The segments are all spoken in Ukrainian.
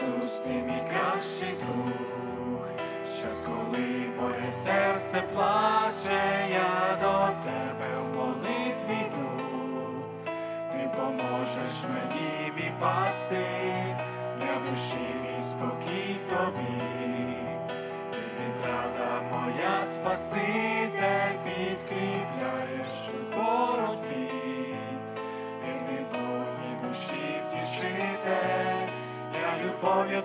Ісус, ти мій кращий друг, час, коли моє серце плаче, я до тебе в молитві йду, ти поможеш мені мій пасти, для душі мій спокій тобі,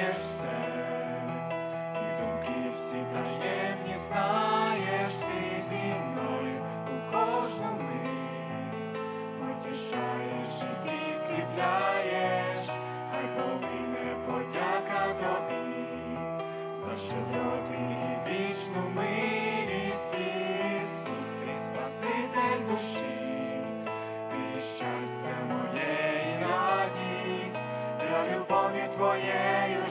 розумієш все, і думки всі таємні знаєш, ти зі мною у кожну мить. Потішаєш і підкріпляєш, хай полине подяка тобі, за вічну милість,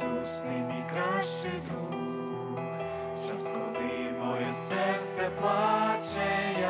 Ісус, ти мій кращий друг, в час, коли моє серце плаче, я